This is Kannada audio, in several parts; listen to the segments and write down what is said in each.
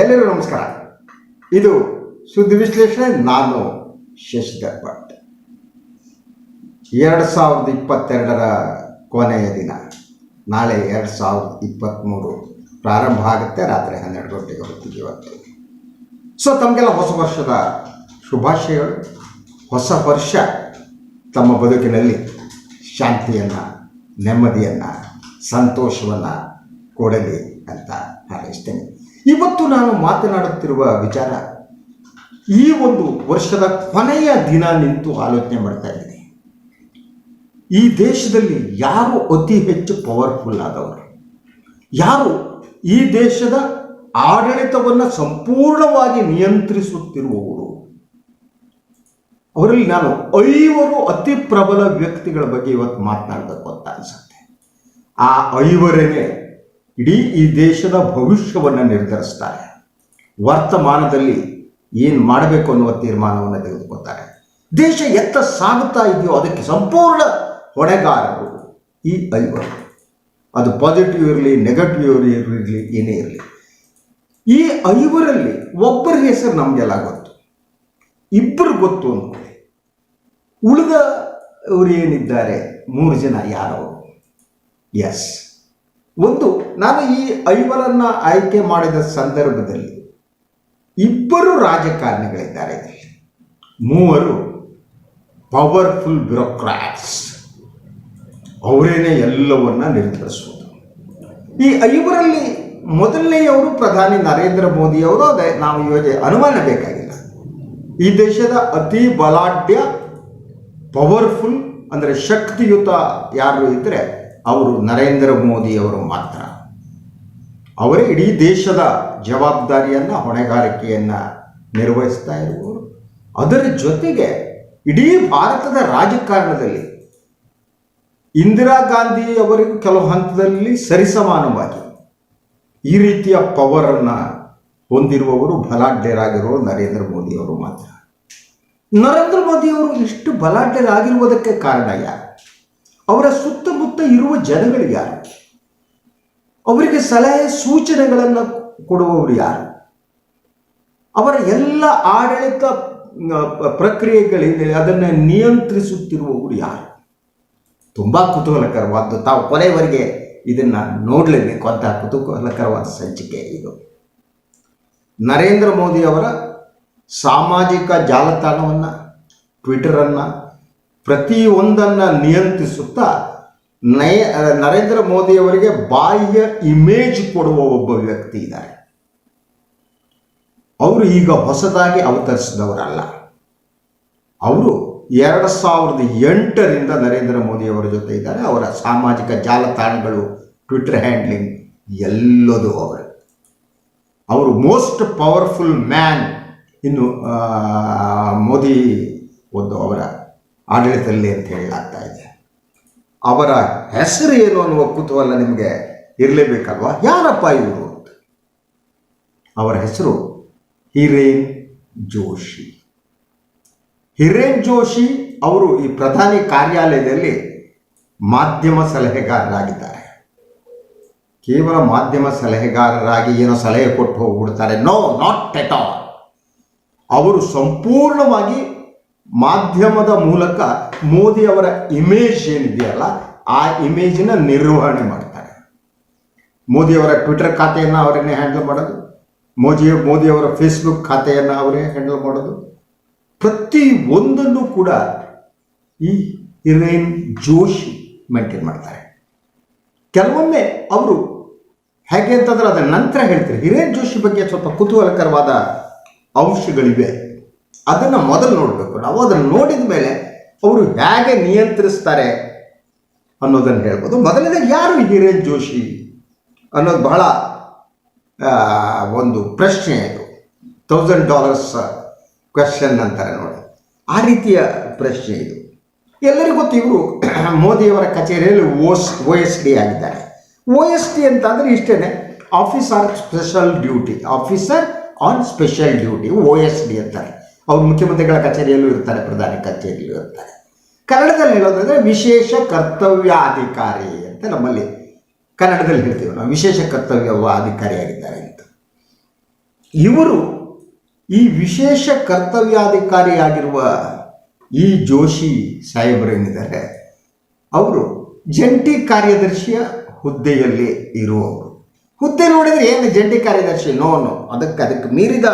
ಎಲ್ಲರಿಗೂ ನಮಸ್ಕಾರ. ಇದು ಸುದ್ದಿ ವಿಶ್ಲೇಷಣೆ, ನಾನು ಶಶಿಧರ್ ಭಟ್. ಎರಡು ಸಾವಿರದ ಇಪ್ಪತ್ತೆರಡರ ಕೊನೆಯ ದಿನ, ನಾಳೆ ಎರಡು ಸಾವಿರದ ಇಪ್ಪತ್ತ್ಮೂರು ಪ್ರಾರಂಭ ಆಗುತ್ತೆ, ರಾತ್ರಿ ಹನ್ನೆರಡು ಗಂಟೆಗೆ ಹೊತ್ತಿಗೆ ಇವತ್ತು. ಸೊ ತಮಗೆಲ್ಲ ಹೊಸ ವರ್ಷದ ಶುಭಾಶಯಗಳು, ಹೊಸ ವರ್ಷ ತಮ್ಮ ಬದುಕಿನಲ್ಲಿ ಶಾಂತಿಯನ್ನು, ನೆಮ್ಮದಿಯನ್ನು, ಸಂತೋಷವನ್ನು ಕೊಡಲಿ ಅಂತ ಹಾರೈಸ್ತೇನೆ. ಇವತ್ತು ನಾನು ಮಾತನಾಡುತ್ತಿರುವ ವಿಚಾರ ಈ ಒಂದು ವರ್ಷದ ಕೊನೆಯ ದಿನ ನಿಂತು ಆಲೋಚನೆ ಮಾಡ್ತಾ ಇದ್ದೀನಿ. ಈ ದೇಶದಲ್ಲಿ ಯಾರು ಅತಿ ಹೆಚ್ಚು ಪವರ್ಫುಲ್ ಆದವರು? ಯಾರು ಈ ದೇಶದ ಆಡಳಿತವನ್ನು ಸಂಪೂರ್ಣವಾಗಿ ನಿಯಂತ್ರಿಸುತ್ತಿರುವವರು? ಅವರಲ್ಲಿ ನಾನು ಐವರು ಅತಿ ಪ್ರಬಲ ವ್ಯಕ್ತಿಗಳ ಬಗ್ಗೆ ಇವತ್ತು ಮಾತನಾಡಬೇಕು ಅಂತ ಅನಿಸುತ್ತೆ. ಆ ಐವರನೇ ಇಡೀ ಈ ದೇಶದ ಭವಿಷ್ಯವನ್ನು ನಿರ್ಧರಿಸ್ತಾರೆ. ವರ್ತಮಾನದಲ್ಲಿ ಏನು ಮಾಡಬೇಕು ಅನ್ನುವ ತೀರ್ಮಾನವನ್ನು ತೆಗೆದುಕೊಳ್ತಾರೆ. ದೇಶ ಎತ್ತ ಸಾಗುತ್ತಾ ಇದೆಯೋ ಅದಕ್ಕೆ ಸಂಪೂರ್ಣ ಹೊಣೆಗಾರರು ಈ ಐವರು. ಅದು ಪಾಸಿಟಿವ್ ಇರಲಿ ನೆಗೆಟಿವ್ ಇರಲಿ, ಏನೇ ಇರಲಿ. ಈ ಐವರಲ್ಲಿ ಒಬ್ಬರ ಹೆಸರು ನಮಗೆಲ್ಲ ಗೊತ್ತು. ಇಬ್ಬರು ಗೊತ್ತು ಅಂದ್ಕೊಳ್ಳಿ ಉಳಿದ ಅವರು ಏನಿದ್ದಾರೆ? ಮೂರು ಜನ ಯಾರವರು ಎಸ್ ಒಂದು, ನಾನು ಈ ಐವರನ್ನ ಆಯ್ಕೆ ಮಾಡಿದ ಸಂದರ್ಭದಲ್ಲಿ ಇಬ್ಬರು ರಾಜಕಾರಣಿಗಳಿದ್ದಾರೆ ಮೂವರು ಪವರ್ಫುಲ್ ಬ್ಯೂರೋಕ್ರಾಟ್ಸ್ ಅವರೇನೆ ಎಲ್ಲವನ್ನ ನಿರ್ಧರಿಸುವುದು. ಈ ಐವರಲ್ಲಿ ಮೊದಲನೆಯವರು ಪ್ರಧಾನಿ ನರೇಂದ್ರ ಮೋದಿಯವರು, ಅದೇ ನಾವು ಯೋಜನೆ ಅನುಮಾನ ಬೇಕಾಗಿಲ್ಲ ಈ ದೇಶದ ಅತಿ ಬಲಾಢ್ಯ ಪವರ್ಫುಲ್ ಅಂದರೆ ಶಕ್ತಿಯುತ ಯಾರು ಇದ್ದರೆ ಅವರು ನರೇಂದ್ರ ಮೋದಿಯವರು ಮಾತ್ರ. ಅವರೇ ಇಡೀ ದೇಶದ ಜವಾಬ್ದಾರಿಯನ್ನು, ಹೊಣೆಗಾರಿಕೆಯನ್ನು ನಿರ್ವಹಿಸ್ತಾ ಇರುವವರು. ಅದರ ಜೊತೆಗೆ ಇಡೀ ಭಾರತದ ರಾಜಕಾರಣದಲ್ಲಿ ಇಂದಿರಾ ಗಾಂಧಿ ಅವರಿಗೂ ಕೆಲವು ಹಂತದಲ್ಲಿ ಸರಿಸಮಾನವಾಗಿ ಈ ರೀತಿಯ ಪವರನ್ನು ಹೊಂದಿರುವವರು ಬಲಾಢ್ಯರಾಗಿರೋರು ನರೇಂದ್ರ ಮೋದಿಯವರು ಮಾತ್ರ. ನರೇಂದ್ರ ಮೋದಿಯವರು ಇಷ್ಟು ಬಲಾಢ್ಯರಾಗಿರುವುದಕ್ಕೆ ಕಾರಣ ಯಾರು? ಅವರ ಸುತ್ತಮುತ್ತ ಇರುವ ಜನಗಳು ಯಾರು? ಅವರಿಗೆ ಸಲಹೆ ಸೂಚನೆಗಳನ್ನು ಕೊಡುವವರು ಯಾರು? ಅವರ ಎಲ್ಲ ಆಡಳಿತ ಪ್ರಕ್ರಿಯೆಗಳಿದೆ, ಅದನ್ನು ನಿಯಂತ್ರಿಸುತ್ತಿರುವವರು ಯಾರು? ತುಂಬ ಕುತೂಹಲಕರವಾದ್ದು. ತಾವು ಕೊನೆಯವರೆಗೆ ಇದನ್ನು ನೋಡಲೇಬೇಕು ಅಂತ ಕುತೂಹಲಕರವಾದ ಸಂಚಿಕೆ ಇದು. ನರೇಂದ್ರ ಮೋದಿ ಅವರ ಸಾಮಾಜಿಕ ಜಾಲತಾಣವನ್ನು, ಟ್ವಿಟರನ್ನು ಪ್ರತಿಯೊಂದನ್ನು ನಿಯಂತ್ರಿಸುತ್ತಾ ನಯ ನರೇಂದ್ರ ಮೋದಿಯವರಿಗೆ ಬಾಹ್ಯ ಇಮೇಜ್ ಕೊಡುವ ಒಬ್ಬ ವ್ಯಕ್ತಿ ಇದ್ದಾರೆ. ಅವರು ಈಗ ಹೊಸದಾಗಿ ಅವತರಿಸಿದವರಲ್ಲ. ಅವರು ಎರಡು ಸಾವಿರದ ಎಂಟರಿಂದ ನರೇಂದ್ರ ಮೋದಿಯವರ ಜೊತೆ ಇದ್ದಾರೆ. ಅವರ ಸಾಮಾಜಿಕ ಜಾಲತಾಣಗಳು ಟ್ವಿಟರ್ ಹ್ಯಾಂಡ್ಲಿಂಗ್ ಎಲ್ಲದೂ ಅವರು. ಅವರು ಮೋಸ್ಟ್ ಪವರ್ಫುಲ್ ಮ್ಯಾನ್ ಇನ್ನು ಮೋದಿ ಒಂದು ಅವರ ಆಡಳಿತದಲ್ಲಿ ಅಂತ ಹೇಳಲಾಗ್ತಾ ಇದೆ. ಅವರ ಹೆಸರು ಏನು ಅನ್ನುವ ಕುತೂಹಲ ನಿಮಗೆ ಇರಲೇಬೇಕಲ್ವಾ? ಯಾರಪ್ಪ ಇವರು ಅಂತ. ಅವರ ಹೆಸರು ಹಿರೇನ್ ಜೋಶಿ. ಹಿರೇನ್ ಜೋಶಿ ಅವರು ಈ ಪ್ರಧಾನಿ ಕಾರ್ಯಾಲಯದಲ್ಲಿ ಮಾಧ್ಯಮ ಸಲಹೆಗಾರರಾಗಿದ್ದಾರೆ. ಕೇವಲ ಮಾಧ್ಯಮ ಸಲಹೆಗಾರರಾಗಿ ಏನೋ ಸಲಹೆ ಕೊಟ್ಟು ಹೋಗ್ಬಿಡ್ತಾರೆ. ನೋ ನಾಟ್ ಎಟ್ ಆಲ್ ಅವರು ಸಂಪೂರ್ಣವಾಗಿ ಮಾಧ್ಯಮದ ಮೂಲಕ ಮೋದಿ ಅವರ ಇಮೇಜ್ ಏನಿದೆಯಲ್ಲ, ಆ ಇಮೇಜಿನ ನಿರ್ವಹಣೆ ಮಾಡ್ತಾರೆ. ಮೋದಿಯವರ ಟ್ವಿಟರ್ ಖಾತೆಯನ್ನು ಅವರನ್ನೇ ಹ್ಯಾಂಡಲ್ ಮಾಡೋದು? ಮೋದಿ, ಮೋದಿಯವರ ಫೇಸ್ಬುಕ್ ಖಾತೆಯನ್ನು ಅವರೇ ಹ್ಯಾಂಡಲ್ ಮಾಡೋದು? ಪ್ರತಿ ಒಂದನ್ನು ಕೂಡ ಈ ಹಿರೇನ್ ಜೋಶಿ ಮೇಂಟೈನ್ ಮಾಡ್ತಾರೆ. ಕೆಲವೊಮ್ಮೆ ಅವರು ಹೇಗೆ ಅಂತಂದ್ರೆ ಅದರ ನಂತರ ಹೇಳ್ತಾರೆ ಹಿರೇನ್ ಜೋಶಿ ಬಗ್ಗೆ ಸ್ವಲ್ಪ ಕುತೂಹಲಕರವಾದ ಅಂಶಗಳಿವೆ. ಅದನ್ನು ಮೊದಲು ನೋಡಬೇಕು. ನಾವು ಅದನ್ನು ನೋಡಿದ ಮೇಲೆ ಅವರು ಹೇಗೆ ನಿಯಂತ್ರಿಸ್ತಾರೆ ಅನ್ನೋದನ್ನು ಹೇಳ್ಬೋದು. ಮೊದಲನೇ ಯಾರು ಹಿರೇನ್ ಜೋಶಿ ಅನ್ನೋದು ಬಹಳ ಒಂದು ಪ್ರಶ್ನೆ ಇದು. ತೌಸಂಡ್ ಡಾಲರ್ಸ್ ಕ್ವೆಶನ್ ಅಂತಾರೆ ನೋಡಿ. ಆ ರೀತಿಯ ಪ್ರಶ್ನೆ ಇದು. ಎಲ್ಲರಿಗೂ ಗೊತ್ತು, ಇವರು ಮೋದಿಯವರ ಕಚೇರಿಯಲ್ಲಿ ಓಸ್ ಒ ಎಸ್ ಡಿ ಆಗಿದ್ದಾರೆ. ಒ ಎಸ್ ಡಿ ಅಂತಂದರೆ ಇಷ್ಟೇ officer special duty officer on special duty O S D ಅಂತಾರೆ. ಅವ್ರು ಮುಖ್ಯಮಂತ್ರಿಗಳ ಕಚೇರಿಯಲ್ಲೂ ಇರ್ತಾರೆ, ಪ್ರಧಾನಿ ಕಚೇರಿಯಲ್ಲೂ ಇರ್ತಾರೆ. ಕನ್ನಡದಲ್ಲಿ ಹೇಳೋದಂದರೆ ವಿಶೇಷ ಕರ್ತವ್ಯಾಧಿಕಾರಿ ಅಂತ ನಮ್ಮಲ್ಲಿ ಕನ್ನಡದಲ್ಲಿ ಹೇಳ್ತೀವಿ ನಾವು, ವಿಶೇಷ ಕರ್ತವ್ಯ ಅಧಿಕಾರಿಯಾಗಿದ್ದಾರೆ ಅಂತ. ಇವರು ಈ ವಿಶೇಷ ಕರ್ತವ್ಯಾಧಿಕಾರಿಯಾಗಿರುವ ಈ ಜೋಶಿ ಸಾಹೇಬರೇನಿದ್ದಾರೆ ಅವರು ಜಂಟಿ ಕಾರ್ಯದರ್ಶಿಯ ಹುದ್ದೆಯಲ್ಲಿ ಇರುವವರು. ಹುದ್ದೆ ನೋಡಿದರೆ ಏನು ಜಂಟಿ ಕಾರ್ಯದರ್ಶಿ? ನೋನು ಅದಕ್ಕೆ ಅದಕ್ಕೆ ಮೀರಿದ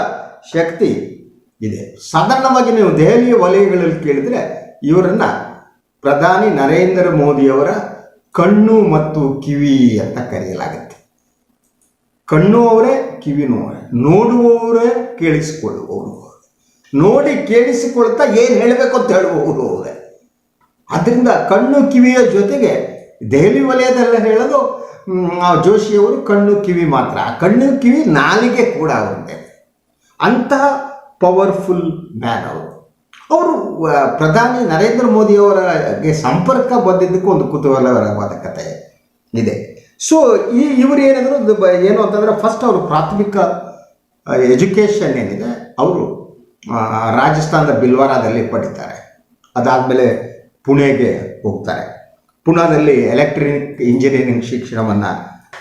ಶಕ್ತಿ ಇದೆ. ಸಾಧಾರಣವಾಗಿ ನೀವು ದೆಹಲಿಯ ವಲಯಗಳಲ್ಲಿ ಕೇಳಿದರೆ ಇವರನ್ನು ಪ್ರಧಾನಿ ನರೇಂದ್ರ ಮೋದಿಯವರ ಕಣ್ಣು ಮತ್ತು ಕಿವಿ ಅಂತ ಕರೆಯಲಾಗುತ್ತೆ. ಕಣ್ಣು ಅವರೇ ಕಿವಿನೂ ಅವರೇ ನೋಡುವವರೇ ಕೇಳಿಸಿಕೊಳ್ಳುವವರು. ನೋಡಿ ಕೇಳಿಸಿಕೊಳ್ತಾ ಏನು ಹೇಳಬೇಕು ಅಂತ ಹೇಳುವವರು ಅವರೇ. ಅದರಿಂದ ಕಣ್ಣು ಕಿವಿಯ ಜೊತೆಗೆ ದೆಹಲಿ ವಲಯದಲ್ಲ ಹೇಳೋದು ಜೋಶಿಯವರು ಕಣ್ಣು ಕಿವಿ ಮಾತ್ರ. ಆ ಕಣ್ಣು ಕಿವಿ ನಾಲಿಗೆ ಕೂಡ ಅವ್ರದ್ದೇ ಅಂತಹ ಪವರ್ಫುಲ್ ಮ್ಯಾನ್ ಅವರು. ಅವರು ಪ್ರಧಾನಿ ನರೇಂದ್ರ ಮೋದಿಯವರಿಗೆ ಸಂಪರ್ಕ ಬಂದಿದ್ದಕ್ಕೂ ಒಂದು ಕುತೂಹಲಕರವಾದ ಕತೆ ಇದೆ. ಸೊ ಈ ಇವರು ಏನಿದ್ರು ಏನು ಅಂತಂದರೆ ಫಸ್ಟ್ ಅವರು ಪ್ರಾಥಮಿಕ ಎಜುಕೇಷನ್ ಏನಿದೆ, ಅವರು ರಾಜಸ್ಥಾನದ ಬಿಲ್ವಾರಾದಲ್ಲಿ ಪಡಿತಾರೆ. ಅದಾದಮೇಲೆ ಪುಣೆಗೆ ಹೋಗ್ತಾರೆ. ಪುಣಾದಲ್ಲಿ ಎಲೆಕ್ಟ್ರಾನಿಕ್ ಇಂಜಿನಿಯರಿಂಗ್ ಶಿಕ್ಷಣವನ್ನು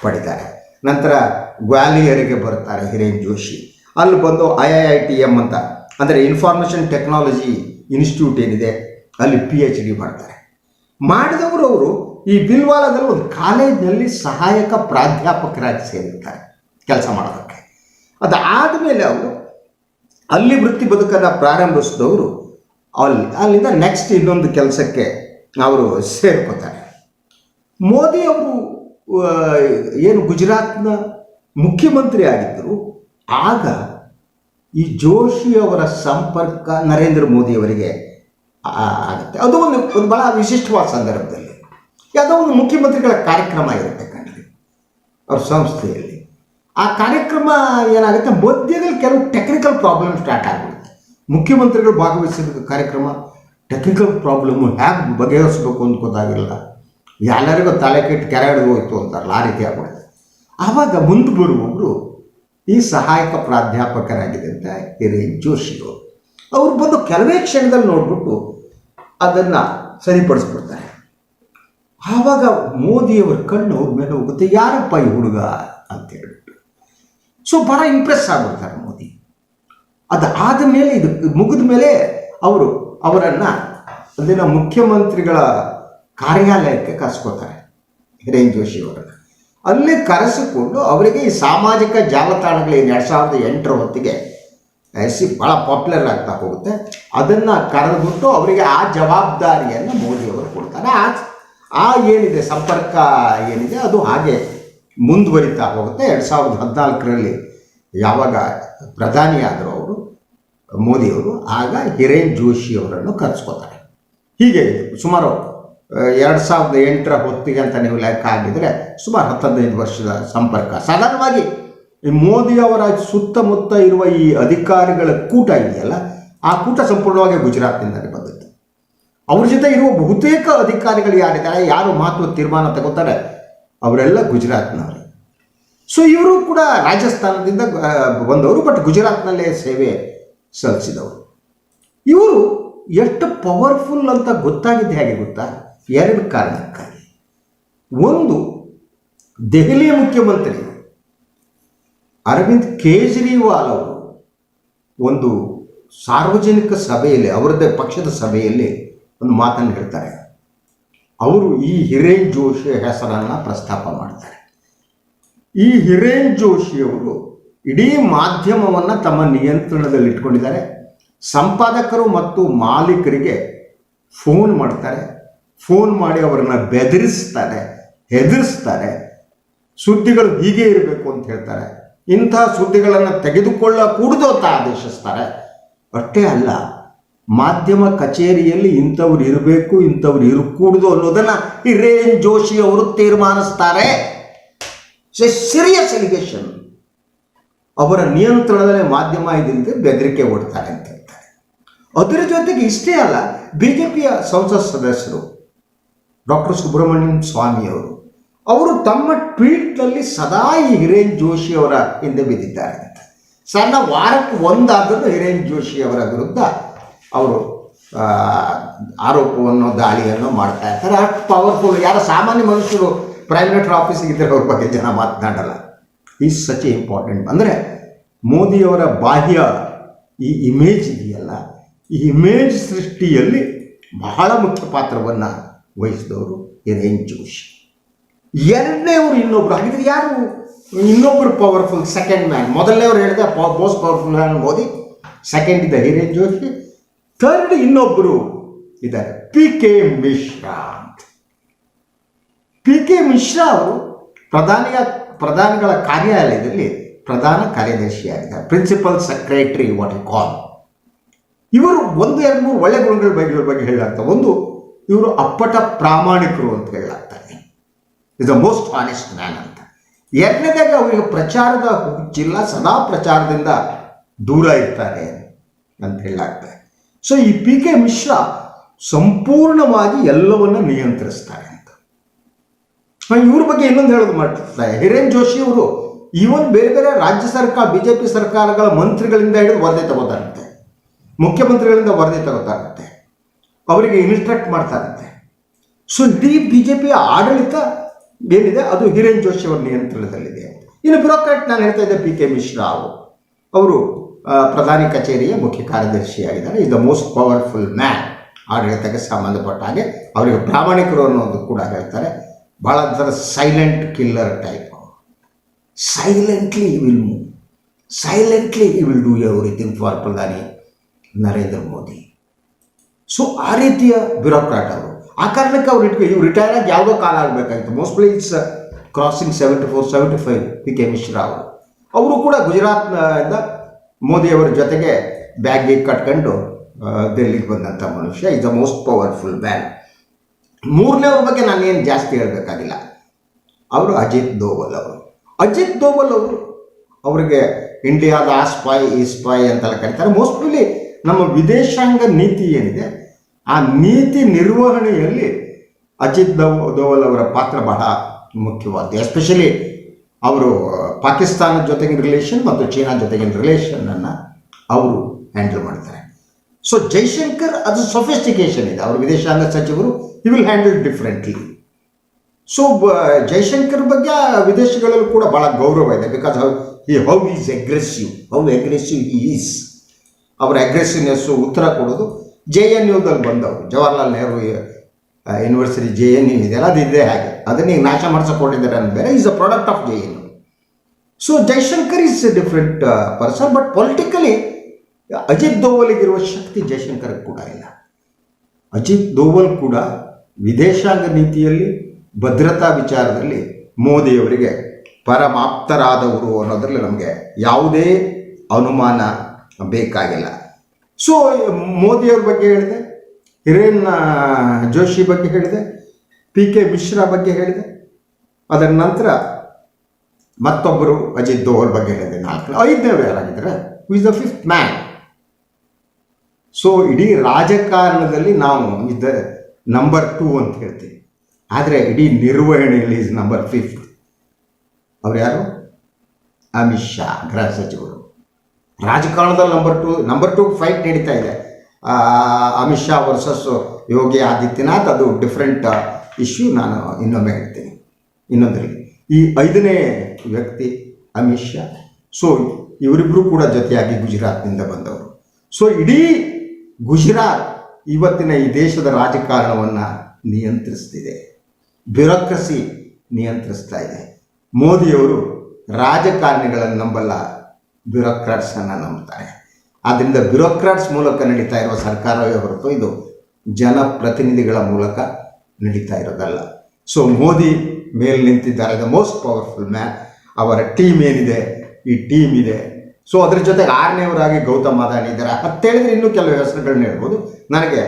ಪಡಿತಾರೆ. ನಂತರ ಗ್ವಾಲಿಯರಿಗೆ ಬರ್ತಾರೆ ಹಿರೇನ್ ಜೋಶಿ. ಅಲ್ಲಿ ಬಂದು I I I T M ಅಂತ, ಅಂದರೆ ಇನ್ಫಾರ್ಮೇಷನ್ ಟೆಕ್ನಾಲಜಿ ಇನ್ಸ್ಟಿಟ್ಯೂಟ್ ಏನಿದೆ, ಅಲ್ಲಿ ಪಿ ಎಚ್ ಡಿ ಮಾಡ್ತಾರೆ. ಮಾಡಿದವರು ಅವರು ಈ ಬಿಲ್ವಾಲದಲ್ಲಿ ಒಂದು ಕಾಲೇಜ್ನಲ್ಲಿ ಸಹಾಯಕ ಪ್ರಾಧ್ಯಾಪಕರಾಗಿ ಸೇರಿರ್ತಾರೆ ಕೆಲಸ ಮಾಡೋದಕ್ಕೆ. ಅದಾದಮೇಲೆ ಅವರು ಅಲ್ಲಿ ವೃತ್ತಿ ಬದುಕನ್ನು ಪ್ರಾರಂಭಿಸಿದವರು ಅಲ್ಲಿ, ಅಲ್ಲಿಂದ ನೆಕ್ಸ್ಟ್ ಇನ್ನೊಂದು ಕೆಲಸಕ್ಕೆ ಅವರು ಸೇರ್ಕೋತಾರೆ. ಮೋದಿ ಅವರು ಏನು ಗುಜರಾತ್ನ ಮುಖ್ಯಮಂತ್ರಿ ಆಗಿದ್ದರು ಆಗ ಈ ಜೋಶಿ ಅವರ ಸಂಪರ್ಕ ನರೇಂದ್ರ ಮೋದಿಯವರಿಗೆ ಆಗುತ್ತೆ. ಅದು ಒಂದು ಒಂದು ಬಹಳ ವಿಶಿಷ್ಟವಾದ ಸಂದರ್ಭದಲ್ಲಿ. ಯಾವುದೋ ಒಂದು ಮುಖ್ಯಮಂತ್ರಿಗಳ ಕಾರ್ಯಕ್ರಮ ಇರುತ್ತೆ ಕಣ್ರಿ, ಅವ್ರ ಸಂಸ್ಥೆಯಲ್ಲಿ. ಆ ಕಾರ್ಯಕ್ರಮ ಏನಾಗುತ್ತೆ, ಮಧ್ಯದಲ್ಲಿ ಕೆಲವು ಟೆಕ್ನಿಕಲ್ ಪ್ರಾಬ್ಲಮ್ ಸ್ಟಾರ್ಟ್ ಆಗಿಬಿಡುತ್ತೆ. ಮುಖ್ಯಮಂತ್ರಿಗಳು ಭಾಗವಹಿಸಿದ ಕಾರ್ಯಕ್ರಮ ಟೆಕ್ನಿಕಲ್ ಪ್ರಾಬ್ಲಮ್ಮು ಹೇಗೆ ಬಗೆಹರಿಸ್ಬೇಕು ಅಂತ ಗೊತ್ತಾಗಿಲ್ಲ. ಎಲ್ಲರಿಗೂ ತಲೆ ಕೆಟ್ಟು ಕೆರೆ ಹಿಡಿದು ಹೋಯ್ತು ಅಂತಾರಲ್ಲ, ಆ ರೀತಿ ಆಗ್ಬಿಡುತ್ತೆ. ಆವಾಗ ಮುಂದೆ ಬರುವವರು ಈ ಸಹಾಯಕ ಪ್ರಾಧ್ಯಾಪಕರಾಗಿದ್ದಂತೆ ಹಿರೇನ್ ಜೋಶಿ ಅವರು ಬಂದು ಕೆಲವೇ ಕ್ಷಣದಲ್ಲಿ ನೋಡ್ಬಿಟ್ಟು ಅದನ್ನು ಸರಿಪಡಿಸ್ಬಿಡ್ತಾರೆ. ಆವಾಗ ಮೋದಿಯವರ ಕಣ್ಣು ಮೇಲೆ ಹೋಗುತ್ತೆ, ಯಾರಪ್ಪ ಈ ಹುಡುಗ? ಅಂತ ಹೇಳ್ಬಿಟ್ಟು. ಸೊ ಭಾಳ ಇಂಪ್ರೆಸ್ ಆಗ್ಬಿಡ್ತಾರೆ ಮೋದಿ. ಅದು ಆದ ಮೇಲೆ ಇದು ಮುಗಿದ ಮೇಲೆ ಅವರು ಅವರನ್ನು ಅಲ್ಲಿನ ಮುಖ್ಯಮಂತ್ರಿಗಳ ಕಾರ್ಯಾಲಯಕ್ಕೆ ಕರೆಸ್ಕೋತಾರೆ ಹಿರೇನ್ ಜೋಶಿ ಅವರನ್ನು. ಅಲ್ಲಿ ಕರೆಸಿಕೊಂಡು ಅವರಿಗೆ ಈ ಸಾಮಾಜಿಕ ಜಾಲತಾಣಗಳು ಎರಡು ಸಾವಿರದ ಎಂಟರ ಹೊತ್ತಿಗೆ ಸಿ ಭಾಳ ಪಾಪ್ಯುಲರ್ ಆಗ್ತಾ ಹೋಗುತ್ತೆ. ಅದನ್ನು ಕರೆದುಬಿಟ್ಟು ಅವರಿಗೆ ಆ ಜವಾಬ್ದಾರಿಯನ್ನು ಮೋದಿಯವರು ಕೊಡ್ತಾರೆ. ಆ ಆ ಏನಿದೆ, ಸಂಪರ್ಕ ಏನಿದೆ, ಅದು ಹಾಗೆ ಮುಂದುವರಿತಾ ಹೋಗುತ್ತೆ. ಎರಡು ಸಾವಿರದ ಹದಿನಾಲ್ಕರಲ್ಲಿ ಯಾವಾಗ ಪ್ರಧಾನಿಯಾದರು ಅವರು ಮೋದಿಯವರು ಆಗ ಹಿರೇನ್ ಜೋಶಿ ಅವರನ್ನು ಕರೆಸ್ಕೋತಾರೆ. ಹೀಗೆ ಸುಮಾರು ಎರಡು ಸಾವಿರದ ಎಂಟರ ಹೊತ್ತಿಗೆ ಅಂತ ನೀವು ಲೆಕ್ಕ ಹಾಕಿದರೆ ಸುಮಾರು ಹತ್ತದೈದು ವರ್ಷದ ಸಂಪರ್ಕ. ಸಾಧಾರಣವಾಗಿ ಈ ಮೋದಿಯವರ ಸುತ್ತಮುತ್ತ ಇರುವ ಈ ಅಧಿಕಾರಿಗಳ ಕೂಟ ಇದೆಯಲ್ಲ, ಆ ಕೂಟ ಸಂಪೂರ್ಣವಾಗಿ ಗುಜರಾತ್ನಿಂದಲೇ ಬಂದಿತ್ತು ಅವ್ರ ಜೊತೆ ಇರುವ ಬಹುತೇಕ ಅಧಿಕಾರಿಗಳು ಯಾರಿದ್ದಾರೆ, ಯಾರು ಮಹತ್ವ ತೀರ್ಮಾನ ತಗೋತಾರೆ, ಅವರೆಲ್ಲ ಗುಜರಾತ್ನವರು. ಸೊ ಇವರು ಕೂಡ ರಾಜಸ್ಥಾನದಿಂದ ಬಂದವರು ಬಟ್ ಗುಜರಾತ್ನಲ್ಲೇ ಸೇವೆ ಸಲ್ಲಿಸಿದವರು. ಇವರು ಎಷ್ಟು ಪವರ್ಫುಲ್ ಅಂತ ಗೊತ್ತಾಗಿದ್ದು ಹೇಗೆ ಗೊತ್ತಾ? ಎರಡು ಕಾರಣಕ್ಕಾಗಿ ಒಂದು, ದೆಹಲಿಯ ಮುಖ್ಯಮಂತ್ರಿ ಅರವಿಂದ್ ಕೇಜ್ರಿವಾಲ್ ಅವರು ಒಂದು ಸಾರ್ವಜನಿಕ ಸಭೆಯಲ್ಲಿ ಅವರದ್ದೇ ಪಕ್ಷದ ಸಭೆಯಲ್ಲಿ ಒಂದು ಮಾತನ್ನು ಹೇಳ್ತಾರೆ. ಅವರು ಈ ಹಿರೇನ್ ಜೋಶಿ ಹೆಸರನ್ನು ಪ್ರಸ್ತಾಪ ಮಾಡ್ತಾರೆ. ಈ ಹಿರೇನ್ ಜೋಶಿಯವರು ಇಡೀ ಮಾಧ್ಯಮವನ್ನು ತಮ್ಮ ನಿಯಂತ್ರಣದಲ್ಲಿ ಇಟ್ಕೊಂಡಿದ್ದಾರೆ. ಸಂಪಾದಕರು ಮತ್ತು ಮಾಲೀಕರಿಗೆ ಫೋನ್ ಮಾಡ್ತಾರೆ. ಫೋನ್ ಮಾಡಿ ಅವರನ್ನು ಬೆದರಿಸ್ತಾರೆ, ಹೆದರಿಸ್ತಾರೆ. ಸುದ್ದಿಗಳು ಹೀಗೆ ಇರಬೇಕು ಅಂತ ಹೇಳ್ತಾರೆ. ಇಂಥ ಸುದ್ದಿಗಳನ್ನು ತೆಗೆದುಕೊಳ್ಳಕೂಡದು ಅಂತ ಆದೇಶಿಸ್ತಾರೆ. ಅಷ್ಟೇ ಅಲ್ಲ, ಮಾಧ್ಯಮ ಕಚೇರಿಯಲ್ಲಿ ಇಂಥವ್ರು ಇರಬೇಕು, ಇಂಥವ್ರು ಇರಕೂಡದು ಅನ್ನೋದನ್ನು ಹಿರೇನ್ ಜೋಶಿ ಅವರು ತೀರ್ಮಾನಿಸ್ತಾರೆ. ಸೀರಿಯಸ್ ಎಲಿಗೇಷನ್ ಅವರ ನಿಯಂತ್ರಣದಲ್ಲೇ ಮಾಧ್ಯಮ ಇದಂತೆ ಬೆದರಿಕೆ ಓಡ್ತಾರೆ ಅಂತ ಹೇಳ್ತಾರೆ. ಅದರ ಜೊತೆಗೆ ಇಷ್ಟೇ ಅಲ್ಲ ಬಿ ಜೆ ಪಿಯ ಸಂಸತ್ ಸದಸ್ಯರು ಡಾಕ್ಟರ್ ಸುಬ್ರಹ್ಮಣ್ಯಂ ಸ್ವಾಮಿಯವರು ಅವರು. ತಮ್ಮ ಟ್ವೀಟ್ನಲ್ಲಿ ಸದಾ ಈ ಹಿರೇನ್ ಜೋಶಿ ಅವರ ಹಿಂದೆ ಬಿದ್ದಿದ್ದಾರೆ. ಅಂತ ಸಣ್ಣ ವಾರಕ್ಕೆ ಒಂದಾದರೂ ಹಿರೇನ್ ಜೋಶಿ ಅವರ ವಿರುದ್ಧ ಅವರು ಆರೋಪವನ್ನು, ದಾಳಿಯನ್ನು ಮಾಡ್ತಾ ಇರ್ತಾರೆ. ಅಷ್ಟು ಪವರ್ಫುಲ್ ಯಾರ ಸಾಮಾನ್ಯ ಮನುಷ್ಯರು ಪ್ರೈಮ್ ಮಿನಿಸ್ಟರ್ ಆಫೀಸಿಗೆ ಇದ್ದರೆ ಅವ್ರ ಬಗ್ಗೆ ಜನ ಮಾತನಾಡಲ್ಲ. ಈಸ್ ಸಚ್ ಇಂಪಾರ್ಟೆಂಟ್ ಅಂದರೆ ಮೋದಿಯವರ ಬಾಹ್ಯ ಈ ಇಮೇಜ್ ಇದೆಯಲ್ಲ? ಈ ಇಮೇಜ್ ಸೃಷ್ಟಿಯಲ್ಲಿ ಬಹಳ ಮುಖ್ಯ ಪಾತ್ರವನ್ನು ವಹಿಸಿದವರು ಇರೇನ್ ಜೋಶಿ? ಎರಡನೇವರು ಇನ್ನೊಬ್ರು. ಹಾಗಿದ್ರೆ ಯಾರು? ಇನ್ನೊಬ್ರು ಪವರ್ಫುಲ್ ಸೆಕೆಂಡ್ ಮ್ಯಾನ್ ಮೊದಲನೇವ್ರು ಹೇಳಿದ most powerful man Modi second ಇದೆ ಹಿರೇನ್ ಜೋಶಿ ಥರ್ಡ್ ಇನ್ನೊಬ್ಬರು ಇದ್ದಾರೆ. ಪಿ ಕೆ ಮಿಶ್ರಾ ಅಂತ. ಪಿ ಕೆ ಮಿಶ್ರಾ ಅವರು ಪ್ರಧಾನಿಯ, ಪ್ರಧಾನಿಗಳ ಕಾರ್ಯಾಲಯದಲ್ಲಿ ಪ್ರಧಾನ ಕಾರ್ಯದರ್ಶಿಯಾಗಿದ್ದಾರೆ. ಪ್ರಿನ್ಸಿಪಲ್ ಸೆಕ್ರೆಟರಿ ವಾಟ್ ಕಾಲ್ ಇವರು ಒಂದು, ಎರಡು, ಮೂರು ಒಳ್ಳೆ ಗುಣಗಳ ಬಗ್ಗೆ ಬಗ್ಗೆ ಹೇಳಲಾಗ್ತದೆ ಒಂದು ಇವರು ಅಪ್ಪಟ ಪ್ರಾಮಾಣಿಕರು ಅಂತ ಹೇಳಲಾಗ್ತಾರೆ is the most honest man ಅಂತ. ಎರಡನೇದಾಗಿ ಅವರಿಗೆ ಪ್ರಚಾರದ ಹುಚ್ಚಿಲ್ಲ ಸದಾ ಪ್ರಚಾರದಿಂದ ದೂರ ಇರ್ತಾರೆ ಅಂತ ಹೇಳಲಾಗ್ತದೆ ಸೊ ಈ ಪಿ ಕೆ ಮಿಶ್ರಾ ಸಂಪೂರ್ಣವಾಗಿ ಎಲ್ಲವನ್ನ ನಿಯಂತ್ರಿಸ್ತಾರೆ ಅಂತ. ಇವ್ರ ಬಗ್ಗೆ ಇನ್ನೊಂದು ಹೇಳೋದು ಮಾಡ್ತಿರ್ತಾರೆ ಹಿರೇನ್ ಜೋಶಿ ಅವರು ಈವನ್ ಬೇರೆ ಬೇರೆ ರಾಜ್ಯ ಸರ್ಕಾರ ಬಿಜೆಪಿ ಸರ್ಕಾರಗಳ ಮಂತ್ರಿಗಳಿಂದ ಹಿಡಿದು ವರದಿ ತಗೋತಾರಂತೆ. ಮುಖ್ಯಮಂತ್ರಿಗಳಿಂದ ವರದಿ ತಗೋತಾರಂತೆ. ಅವರಿಗೆ ಇನ್ಸ್ಟ್ರಕ್ಟ್ ಮಾಡ್ತಾರಂತೆ. ಸೊ ಇಡೀ ಬಿ ಜೆ ಪಿಯ ಆಡಳಿತ ಏನಿದೆ? ಅದು ಹಿರೇನ್ ಜೋಶಿ ಅವರ ನಿಯಂತ್ರಣದಲ್ಲಿದೆ. ಇನ್ನು ಬ್ಯೂರೋಕ್ರಾಟ್ ನಾನು ಹೇಳ್ತಾ ಇದ್ದೆ ಪಿ ಕೆ ಮಿಶ್ರಾ ಅವರು. ಅವರು ಪ್ರಧಾನಿ ಕಚೇರಿಯ ಮುಖ್ಯ ಕಾರ್ಯದರ್ಶಿಯಾಗಿದ್ದಾರೆ. Is the most powerful man ಆಡಳಿತಕ್ಕೆ ಸಂಬಂಧಪಟ್ಟ ಹಾಗೆ ಅವರಿಗೆ ಪ್ರಾಮಾಣಿಕರು ಅನ್ನೋದು ಕೂಡ ಹೇಳ್ತಾರೆ. ಭಾಳ ಥರ silent killer type silently will move silently will do everything for ಪ್ರಧಾನಿ ನರೇಂದ್ರ ಮೋದಿ. ಸೊ ಆ ರೀತಿಯ ಬ್ಯೂರೋಕ್ರಾಟ್ ಅವರು. ಆ ಕಾರಣಕ್ಕೆ ಅವ್ರು ಇಟ್ಕೊ ಇವ್ರು ರಿಟೈರ್ ಆಗಿ ಯಾವುದೋ ಕಾಲ ಆಗಬೇಕಾಗಿತ್ತು. Mostly it's crossing seventy four seventy five P K Mishra ಅವರು ಅವರು ಕೂಡ ಗುಜರಾತ್ನಿಂದ ಮೋದಿಯವರ ಜೊತೆಗೆ ಬ್ಯಾಗ್ಗೆ ಕಟ್ಕೊಂಡು ದೆಹಲಿಗೆ ಬಂದಂಥ ಮನುಷ್ಯ. Is the most powerful man ಮೂರನೇವ್ರ ಬಗ್ಗೆ ನಾನೇನು ಜಾಸ್ತಿ ಹೇಳಬೇಕಾಗಿಲ್ಲ. ಅವರು ಅಜಿತ್ ದೋವಲ್ ಅವರು. ಅಜಿತ್ ದೋವಲ್ ಅವರು ಅವರಿಗೆ ಇಂಡಿಯಾದ ಆ ಸ್ಪೈ ಈ ಸ್ಪೈ ಅಂತೆಲ್ಲ ಕರೀತಾರೆ. ಮೋಸ್ಟ್ಲಿ ನಮ್ಮ ವಿದೇಶಾಂಗ ನೀತಿ ಏನಿದೆ ಆ ನೀತಿ ನಿರ್ವಹಣೆಯಲ್ಲಿ ಅಜಿತ್ ದೋ ದೋವಲ್ ಅವರ ಪಾತ್ರ ಬಹಳ ಮುಖ್ಯವಾದ್ದು. ಎಸ್ಪೆಷಲಿ ಅವರು ಪಾಕಿಸ್ತಾನದ ಜೊತೆಗಿನ ರಿಲೇಷನ್ ಮತ್ತು ಚೀನಾ ಜೊತೆಗಿನ ರಿಲೇಷನನ್ನು ಅವರು ಹ್ಯಾಂಡಲ್ ಮಾಡ್ತಾರೆ. ಸೊ ಜೈಶಂಕರ್ ಅದು ಸೊಫಿಸ್ಟಿಕೇಶನ್ ಇದೆ. ಅವರು ವಿದೇಶಾಂಗ ಸಚಿವರು you will handle differently so Jaishankar ಬಗ್ಗೆ ವಿದೇಶಗಳಲ್ಲೂ ಕೂಡ ಭಾಳ ಗೌರವ ಇದೆ. Because how he how is aggressive how aggressive is ಅವರ ಅಗ್ರೆಸಿವ್ನೆಸ್ಸು ಉತ್ತರ ಕೊಡೋದು ಜೆ ಎನ್ ಯುದಲ್ಲಿ ಬಂದವರು Jawaharlal Nehru university J N U ಇದೆಲ್ಲ ಅದು ಇದೆ ಹಾಗೆ. ಅದನ್ನ ಈಗ ನಾಶ ಮಾಡಿಸ್ಕೊಂಡಿದ್ದಾರೆ ಅನ್ನೋ ಬೇರೆ is a product of J N U so Jaishankar is a different person but politically Ajit ದೋವಲಿಗಿರುವ ಶಕ್ತಿ ಜೈಶಂಕರ್ ಕೂಡ ಇಲ್ಲ. ಅಜಿತ್ ದೋವಲ್ ಕೂಡ ವಿದೇಶಾಂಗ ನೀತಿಯಲ್ಲಿ, ಭದ್ರತಾ ವಿಚಾರದಲ್ಲಿ ಮೋದಿಯವರಿಗೆ ಪರಮಾಪ್ತರಾದವರು ಅನ್ನೋದರಲ್ಲಿ ನಮಗೆ ಯಾವುದೇ ಅನುಮಾನ ಬೇಕಾಗಿಲ್ಲ. ಸೊ ಮೋದಿಯವ್ರ ಬಗ್ಗೆ ಹೇಳಿದೆ ಹಿರೇನ್ ಜೋಶಿ ಬಗ್ಗೆ ಹೇಳಿದೆ ಪಿ ಕೆ ಮಿಶ್ರಾ ಬಗ್ಗೆ ಹೇಳಿದೆ. ಅದರ ನಂತರ ಮತ್ತೊಬ್ಬರು ಅಜಿತ್ ದೋವಲ್ ಬಗ್ಗೆ ಹೇಳಿದೆ, ನಾಲ್ಕು. ಐದನೇ ಯಾರಾಗಿದ್ದಾರೆ is the fifth man so ಇಡೀ ರಾಜಕಾರಣದಲ್ಲಿ ನಾವು ಇದ್ದ ನಂಬರ್ ಟೂ ಅಂತ ಹೇಳ್ತೀವಿ. ಆದರೆ ಇಡೀ ನಿರ್ವಹಣೆಯಲ್ಲಿ ಇಸ್ ನಂಬರ್ ಫಿಫ್ತ್ ಅವ್ರು ಯಾರು? ಅಮಿತ್ ಶಾ, ಗೃಹ ಸಚಿವರು. ರಾಜಕಾರಣದಲ್ಲಿ number two number two fight ನಡೀತಾ ಇದೆ. ಅಮಿತ್ ಶಾ ವರ್ಸಸ್ ಯೋಗಿ ಆದಿತ್ಯನಾಥ್, ಅದು ಡಿಫ್ರೆಂಟ್ ಇಶ್ಯೂ ನಾನು ಇನ್ನೊಮ್ಮೆ ಹೇಳ್ತೀನಿ. ಇನ್ನೊಂದರಲ್ಲಿ, ಈ ಐದನೇ ವ್ಯಕ್ತಿ ಅಮಿತ್ ಶಾ ಸೊ ಇವರಿಬ್ಬರು ಕೂಡ ಜೊತೆಯಾಗಿ ಗುಜರಾತ್ನಿಂದ ಬಂದವರು. ಸೊ ಇಡೀ ಗುಜರಾತ್ ಇವತ್ತಿನ ಈ ದೇಶದ ರಾಜಕಾರಣವನ್ನು ನಿಯಂತ್ರಿಸ್ತಿದೆ. ಬ್ಯೂರೋಕ್ರಸಿ ನಿಯಂತ್ರಿಸ್ತಾ ಇದೆ. ಮೋದಿಯವರು ರಾಜಕಾರಣಿಗಳನ್ನು ನಂಬಲ್ಲ. ಬ್ಯೂರೋಕ್ರಾಟ್ಸನ್ನು ನಂಬ್ತಾರೆ. ಆದ್ದರಿಂದ ಬ್ಯೂರೋಕ್ರಾಟ್ಸ್ ಮೂಲಕ ನಡೀತಾ ಇರುವ ಸರ್ಕಾರವೇ ಹೊರತು ಇದು ಜನಪ್ರತಿನಿಧಿಗಳ ಮೂಲಕ ನಡೀತಾ ಇರೋದಲ್ಲ. ಸೊ ಮೋದಿ ಮೇಲೆ ನಿಂತಿದ್ದಾರೆ ದ ಮೋಸ್ಟ್ ಪವರ್ಫುಲ್ ಮ್ಯಾನ್ ಅವರ ಟೀಮ್ ಏನಿದೆ, ಈ ಟೀಮ್ ಇದೆ. ಸೊ ಅದ್ರ ಜೊತೆಗೆ ಆರನೇವರಾಗಿ ಗೌತಮ್ ಅದಾನಿ ಇದ್ದಾರೆ. ಹತ್ತೇಳಿದ್ರೆ ಇನ್ನೂ ಕೆಲವು ಹೆಸರುಗಳನ್ನ ಹೇಳ್ಬೋದು. ನನಗೆ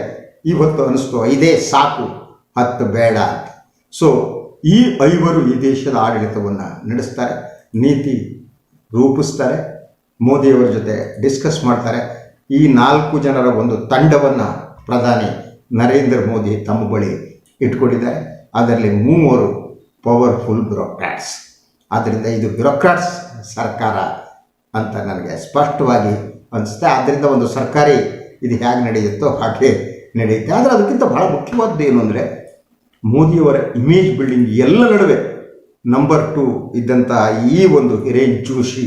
ಇವತ್ತು ಅನಿಸ್ತು, ಇದೇ ಸಾಕು, ಹತ್ತು ಬೇಡ ಅಂತ. ಸೊ ಈ ಐವರು ಈ ದೇಶದ ಆಡಳಿತವನ್ನು ನಡೆಸ್ತಾರೆ, ನೀತಿ ರೂಪಿಸ್ತಾರೆ. ಮೋದಿಯವರ ಜೊತೆ ಡಿಸ್ಕಸ್ ಮಾಡ್ತಾರೆ. ಈ ನಾಲ್ಕು ಜನರ ಒಂದು ತಂಡವನ್ನು ಪ್ರಧಾನಿ ನರೇಂದ್ರ ಮೋದಿ ತಮ್ಮ ಬಳಿ ಇಟ್ಕೊಂಡಿದ್ದಾರೆ. ಅದರಲ್ಲಿ ಮೂವರು ಪವರ್ಫುಲ್ ಬ್ಯೂರೋಕ್ರಾಟ್ಸ್ ಆದ್ದರಿಂದ ಇದು ಬ್ಯೂರೋಕ್ರಾಟ್ಸ್ ಸರ್ಕಾರ ಅಂತ ನನಗೆ ಸ್ಪಷ್ಟವಾಗಿ ಅನಿಸುತ್ತೆ. ಆದ್ದರಿಂದ ಒಂದು ಸರ್ಕಾರಿ ಇದು ಹೇಗೆ ನಡೆಯುತ್ತೋ ಹಾಗೆ ನಡೆಯುತ್ತೆ. ಆದರೆ ಅದಕ್ಕಿಂತ ಬಹಳ ಮುಖ್ಯವಾದ್ದು ಏನು ಅಂದರೆ ಮೋದಿಯವರ ಇಮೇಜ್ ಬಿಲ್ಡಿಂಗ್ ಎಲ್ಲ ನಡುವೆ ನಂಬರ್ ಟು ಇದ್ದಂಥ ಈ ಒಂದು ಹಿರೇನ್ ಜೋಶಿ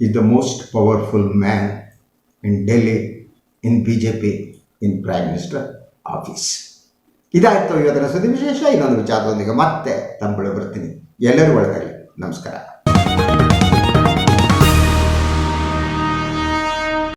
ಇದು the most powerful man in Delhi in B J P in prime minister office ಇದಾಯಿತು ಇವತ್ತಿನ ಸುದ್ದಿ ವಿಶೇಷ. ಇನ್ನೊಂದು ವಿಚಾರದೊಂದಿಗೆ ಮತ್ತೆ ತಂಬಳು ಬರ್ತೀನಿ. ಎಲ್ಲರೂ ಒಳಗಾಗಲಿ ನಮಸ್ಕಾರ.